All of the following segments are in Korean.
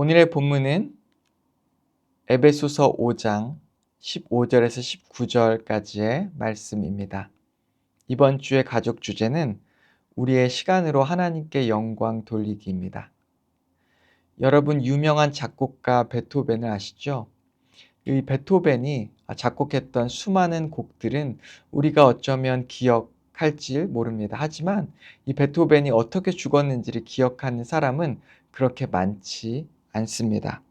오늘의 본문은 에베소서 5장 15절에서 19절까지의 말씀입니다. 이번 주의 가족 주제는 우리의 시간으로 하나님께 영광 돌리기입니다. 여러분 유명한 작곡가 베토벤을 아시죠? 이 베토벤이 작곡했던 수많은 곡들은 우리가 어쩌면 기억할지 모릅니다. 하지만 이 베토벤이 어떻게 죽었는지를 기억하는 사람은 그렇게 많지 않습니다.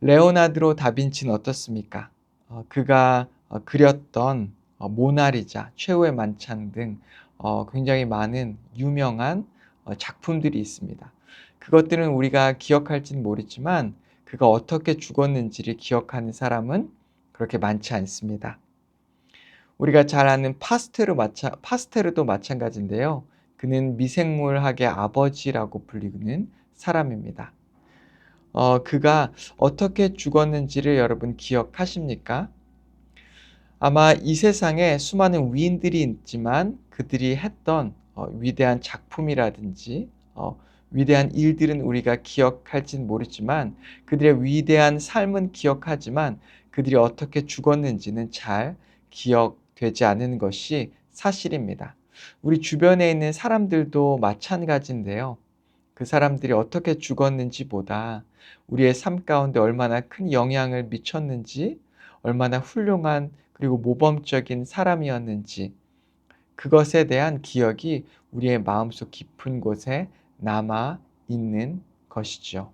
레오나드로 다빈치는 어떻습니까? 어, 그가 어, 그렸던 어, 모나리자, 최후의 만찬 등 어, 굉장히 많은 유명한 어, 작품들이 있습니다. 그것들은 우리가 기억할지는 모르지만 그가 어떻게 죽었는지를 기억하는 사람은 그렇게 많지 않습니다. 우리가 잘 아는 파스테르 마찬, 파스테르도 마찬가지인데요. 그는 미생물학의 아버지라고 불리는 사람입니다. 어, 그가 어떻게 죽었는지를 여러분 기억하십니까? 아마 이 세상에 수많은 위인들이 있지만 그들이 했던 어, 위대한 작품이라든지 어, 위대한 일들은 우리가 기억할진 모르지만 그들의 위대한 삶은 기억하지만 그들이 어떻게 죽었는지는 잘 기억되지 않는 것이 사실입니다. 우리 주변에 있는 사람들도 마찬가지인데요. 그 사람들이 어떻게 죽었는지보다 우리의 삶 가운데 얼마나 큰 영향을 미쳤는지, 얼마나 훌륭한 그리고 모범적인 사람이었는지, 그것에 대한 기억이 우리의 마음속 깊은 곳에 남아 있는 것이죠.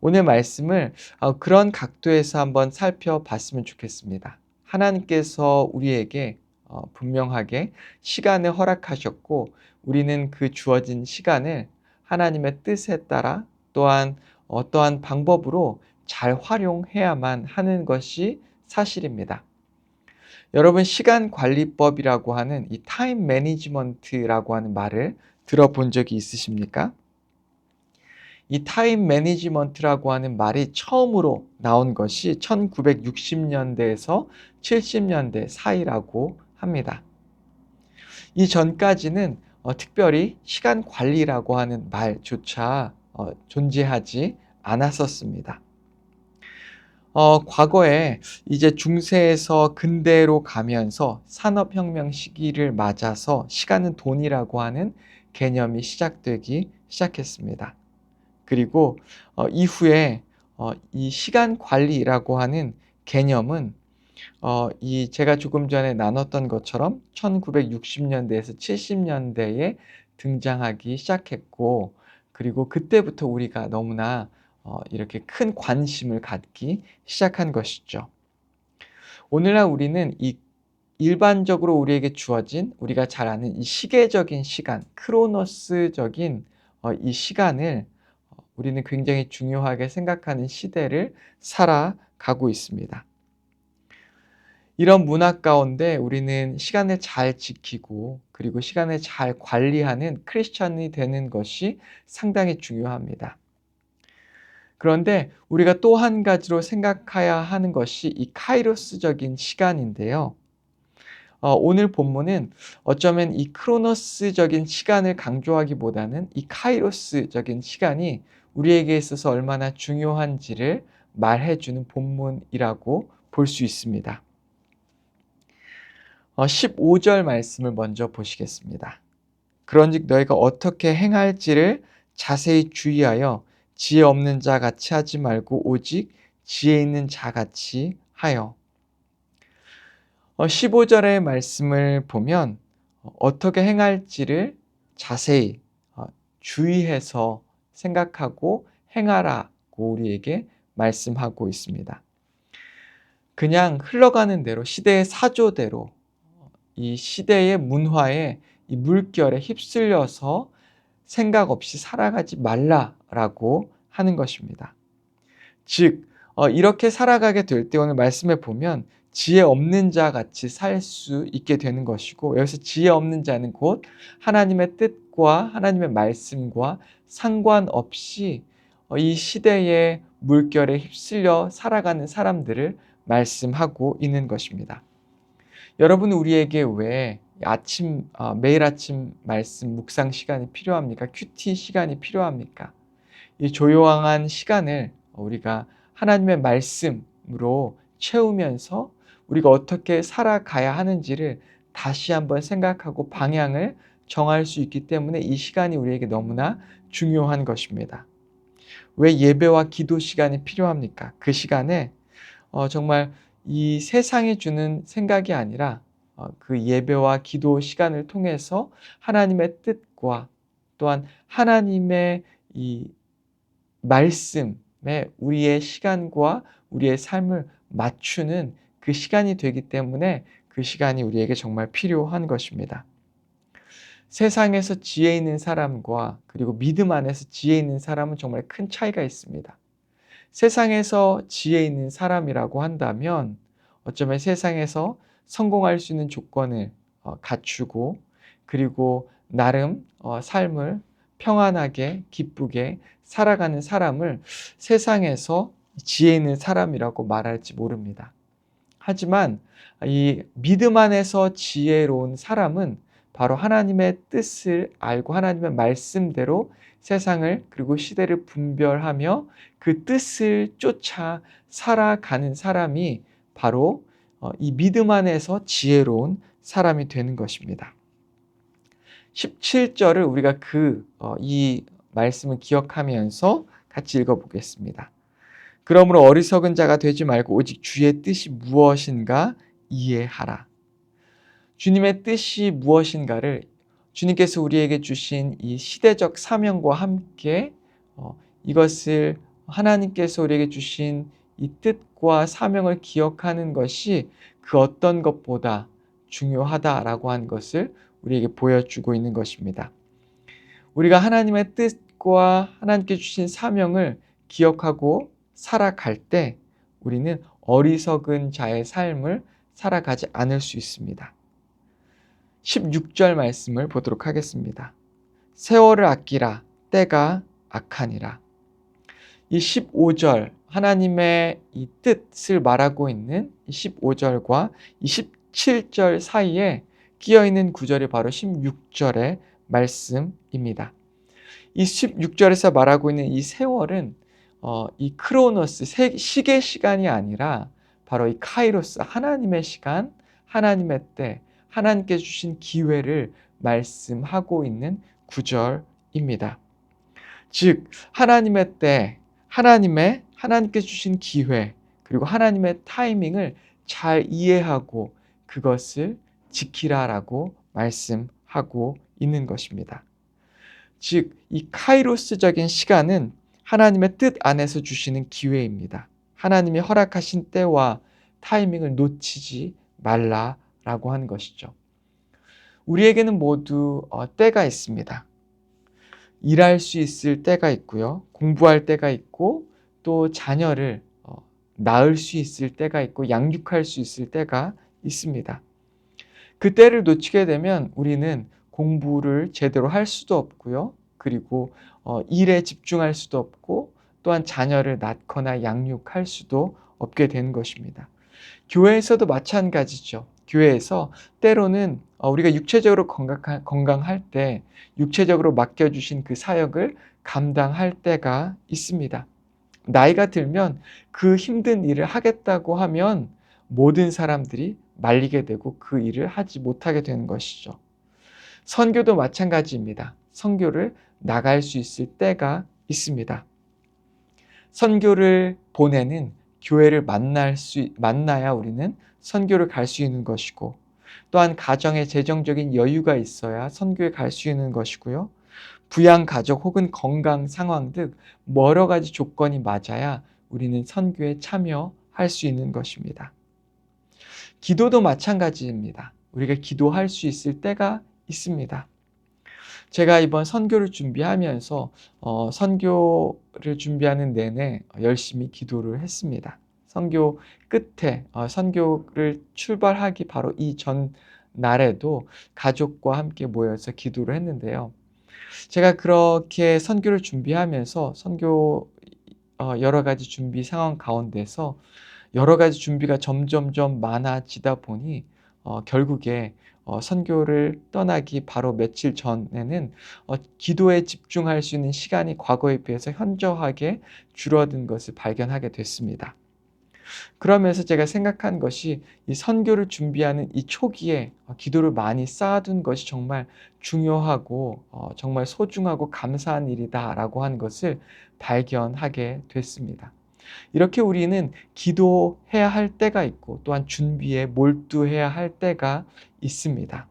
오늘 말씀을 어, 그런 각도에서 한번 살펴봤으면 좋겠습니다. 하나님께서 우리에게 어, 분명하게 시간을 허락하셨고, 우리는 그 주어진 시간을 하나님의 뜻에 따라 또한 어떠한 방법으로 잘 활용해야만 하는 것이 사실입니다. 여러분 시간 관리법이라고 하는 이 타임 매니지먼트라고 하는 말을 들어본 적이 있으십니까? 이 타임 매니지먼트라고 하는 말이 처음으로 나온 것이 1960년대에서 70년대 사이라고 합니다. 이 전까지는 어, 특별히 시간 관리라고 하는 말조차 어, 존재하지 않았었습니다. 어, 과거에 이제 중세에서 근대로 가면서 산업혁명 시기를 맞아서 시간은 돈이라고 하는 개념이 시작되기 시작했습니다. 그리고 어, 이후에 어, 이 시간 관리라고 하는 개념은 어, 이 제가 조금 전에 나눴던 것처럼 1960년대에서 70년대에 등장하기 시작했고, 그리고 그때부터 우리가 너무나 어, 이렇게 큰 관심을 갖기 시작한 것이죠. 오늘날 우리는 이 일반적으로 우리에게 주어진 우리가 잘 아는 이 시계적인 시간, 크로노스적인 어, 이 시간을 어, 우리는 굉장히 중요하게 생각하는 시대를 살아가고 있습니다. 이런 문화 가운데 우리는 시간을 잘 지키고 그리고 시간을 잘 관리하는 크리스천이 되는 것이 상당히 중요합니다. 그런데 우리가 또 한 가지로 생각해야 하는 것이 이 카이로스적인 시간인데요. 어, 오늘 본문은 어쩌면 이 크로노스적인 시간을 강조하기보다는 이 카이로스적인 시간이 우리에게 있어서 얼마나 중요한지를 말해주는 본문이라고 볼 수 있습니다. 15절 어, 말씀을 먼저 보시겠습니다. 그런즉 너희가 어떻게 행할지를 자세히 주의하여 지혜 없는 자 같이 하지 말고 오직 지혜 있는 자 같이 하여. 15절의 어, 말씀을 보면 어떻게 행할지를 자세히 어, 주의해서 생각하고 행하라고 우리에게 말씀하고 있습니다. 그냥 흘러가는 대로 시대의 사조대로 이 시대의 문화에 이 물결에 휩쓸려서 생각 없이 살아가지 말라라고 하는 것입니다. 즉, 어, 이렇게 살아가게 될 때 오늘 말씀에 보면 지혜 없는 자 같이 살 수 있게 되는 것이고, 여기서 지혜 없는 자는 곧 하나님의 뜻과 하나님의 말씀과 상관없이 어, 이 시대의 물결에 휩쓸려 살아가는 사람들을 말씀하고 있는 것입니다. 여러분 우리에게 왜 아침 어, 매일 아침 말씀 묵상 시간이 필요합니까? 큐티 시간이 필요합니까? 이 조용한 시간을 우리가 하나님의 말씀으로 채우면서 우리가 어떻게 살아가야 하는지를 다시 한번 생각하고 방향을 정할 수 있기 때문에 이 시간이 우리에게 너무나 중요한 것입니다. 왜 예배와 기도 시간이 필요합니까? 그 시간에 어, 정말 이 세상이 주는 생각이 아니라 어, 그 예배와 기도 시간을 통해서 하나님의 뜻과 또한 하나님의 이 말씀에 우리의 시간과 우리의 삶을 맞추는 그 시간이 되기 때문에 그 시간이 우리에게 정말 필요한 것입니다. 세상에서 지혜 있는 사람과 그리고 믿음 안에서 지혜 있는 사람은 정말 큰 차이가 있습니다. 세상에서 지혜 있는 사람이라고 한다면 어쩌면 세상에서 성공할 수 있는 조건을 어, 갖추고 그리고 나름 어, 삶을 평안하게 기쁘게 살아가는 사람을 세상에서 지혜 있는 사람이라고 말할지 모릅니다. 하지만 이 믿음 안에서 지혜로운 사람은 바로 하나님의 뜻을 알고 하나님의 말씀대로 세상을 그리고 시대를 분별하며 그 뜻을 쫓아 살아가는 사람이 바로 어, 이 믿음 안에서 지혜로운 사람이 되는 것입니다. 17절을 우리가 그 이 말씀을 기억하면서 같이 읽어보겠습니다. 그러므로 어리석은 자가 되지 말고 오직 주의 뜻이 무엇인가 이해하라. 주님의 뜻이 무엇인가를 주님께서 우리에게 주신 이 시대적 사명과 함께 어, 이것을 하나님께서 우리에게 주신 이 뜻과 사명을 기억하는 것이 그 어떤 것보다 중요하다라고 한 것을 우리에게 보여주고 있는 것입니다. 우리가 하나님의 뜻과 하나님께 주신 사명을 기억하고 살아갈 때 우리는 어리석은 자의 삶을 살아가지 않을 수 있습니다. 16절 말씀을 보도록 하겠습니다. 세월을 아끼라 때가 악하니라. 이 15절 하나님의 이 뜻을 말하고 있는 15절과 27절 사이에 끼어 있는 구절이 바로 16절의 말씀입니다. 이 16절에서 말하고 있는 이 세월은 어, 이 크로노스 시계 시간이 아니라 바로 이 카이로스 하나님의 시간, 하나님의 때, 하나님께 주신 기회를 말씀하고 있는 구절입니다. 즉 하나님의 때, 하나님의 하나님께 주신 기회, 그리고 하나님의 타이밍을 잘 이해하고 그것을 지키라라고 말씀하고 있는 것입니다. 즉, 이 카이로스적인 시간은 하나님의 뜻 안에서 주시는 기회입니다. 하나님이 허락하신 때와 타이밍을 놓치지 말라 라고 하는 것이죠. 우리에게는 모두 어, 때가 있습니다. 일할 수 있을 때가 있고요. 공부할 때가 있고 또 자녀를 어, 낳을 수 있을 때가 있고 양육할 수 있을 때가 있습니다. 그 때를 놓치게 되면 우리는 공부를 제대로 할 수도 없고요. 그리고 어, 일에 집중할 수도 없고 또한 자녀를 낳거나 양육할 수도 없게 되는 것입니다. 교회에서도 마찬가지죠. 교회에서 때로는 어, 우리가 육체적으로 건강할 때 육체적으로 맡겨주신 그 사역을 감당할 때가 있습니다. 나이가 들면 그 힘든 일을 하겠다고 하면 모든 사람들이 말리게 되고 그 일을 하지 못하게 되는 것이죠. 선교도 마찬가지입니다. 선교를 나갈 수 있을 때가 있습니다. 선교를 보내는 교회를 만날 수, 만나야 우리는 선교를 갈 수 있는 것이고, 또한 가정에 재정적인 여유가 있어야 선교에 갈 수 있는 것이고요. 부양 가족 혹은 건강 상황 등 여러 가지 조건이 맞아야 우리는 선교에 참여할 수 있는 것입니다. 기도도 마찬가지입니다. 우리가 기도할 수 있을 때가 있습니다. 제가 이번 선교를 준비하면서 어, 선교를 준비하는 내내 열심히 기도를 했습니다. 선교 끝에 어, 선교를 출발하기 바로 이전 날에도 가족과 함께 모여서 기도를 했는데요. 제가 그렇게 선교를 준비하면서 선교 어, 여러 가지 준비 상황 가운데서 여러 가지 준비가 점점점 많아지다 보니 어, 결국에 어, 선교를 떠나기 바로 며칠 전에는 어, 기도에 집중할 수 있는 시간이 과거에 비해서 현저하게 줄어든 것을 발견하게 됐습니다. 그러면서 제가 생각한 것이 이 선교를 준비하는 이 초기에 어, 기도를 많이 쌓아둔 것이 정말 중요하고 어, 정말 소중하고 감사한 일이다라고 한 것을 발견하게 됐습니다. 이렇게 우리는 기도해야 할 때가 있고 또한 준비에 몰두해야 할 때가 있습니다.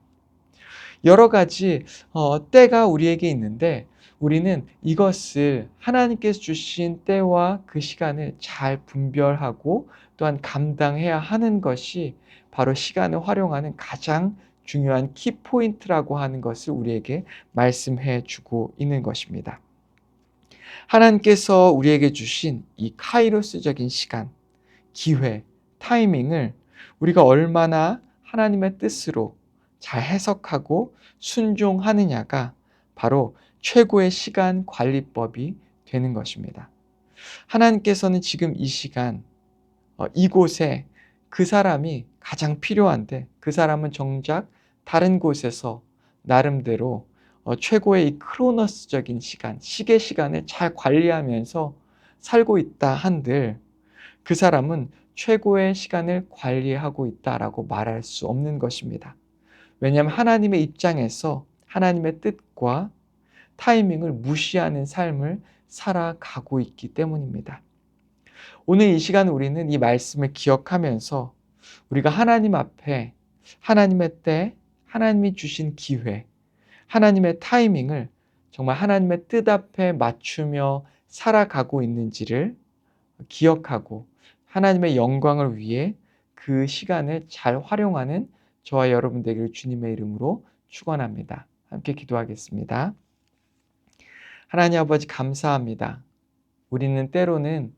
여러 가지 어, 때가 우리에게 있는데 우리는 이것을 하나님께서 주신 때와 그 시간을 잘 분별하고 또한 감당해야 하는 것이 바로 시간을 활용하는 가장 중요한 키포인트라고 하는 것을 우리에게 말씀해 주고 있는 것입니다. 하나님께서 우리에게 주신 이 카이로스적인 시간, 기회, 타이밍을 우리가 얼마나 하나님의 뜻으로 잘 해석하고 순종하느냐가 바로 최고의 시간 관리법이 되는 것입니다. 하나님께서는 지금 이 시간, 어, 이곳에 그 사람이 가장 필요한데 그 사람은 정작 다른 곳에서 나름대로 어, 최고의 이 크로너스적인 시간, 시계 시간을 잘 관리하면서 살고 있다 한들 그 사람은 최고의 시간을 관리하고 있다라고 말할 수 없는 것입니다. 왜냐하면 하나님의 입장에서 하나님의 뜻과 타이밍을 무시하는 삶을 살아가고 있기 때문입니다. 오늘 이 시간 우리는 이 말씀을 기억하면서 우리가 하나님 앞에 하나님의 때, 하나님이 주신 기회, 하나님의 타이밍을 정말 하나님의 뜻 앞에 맞추며 살아가고 있는지를 기억하고 하나님의 영광을 위해 그 시간을 잘 활용하는 저와 여러분 되기를 주님의 이름으로 축원합니다. 함께 기도하겠습니다. 하나님 아버지 감사합니다. 우리는 때로는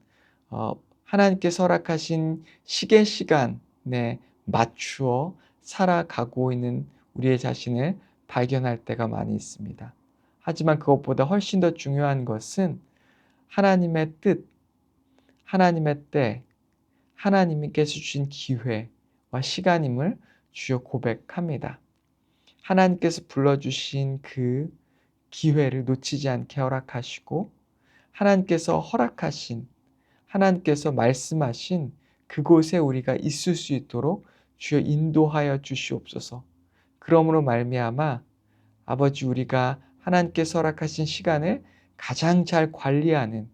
어, 하나님께 설악하신 시계 시간에 맞추어 살아가고 있는 우리의 자신을 발견할 때가 많이 있습니다. 하지만 그것보다 훨씬 더 중요한 것은 하나님의 뜻, 하나님의 때, 하나님께서 주신 기회와 시간임을 주여 고백합니다. 하나님께서 불러주신 그 기회를 놓치지 않게 허락하시고 하나님께서 허락하신 하나님께서 말씀하신 그곳에 우리가 있을 수 있도록 주여 인도하여 주시옵소서. 그러므로 말미암아 아버지 우리가 하나님께서 허락하신 시간을 가장 잘 관리하는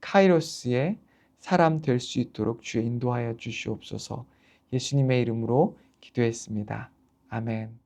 카이로스의 사람 될 수 있도록 주여 인도하여 주시옵소서. 예수님의 이름으로 기도했습니다. 아멘.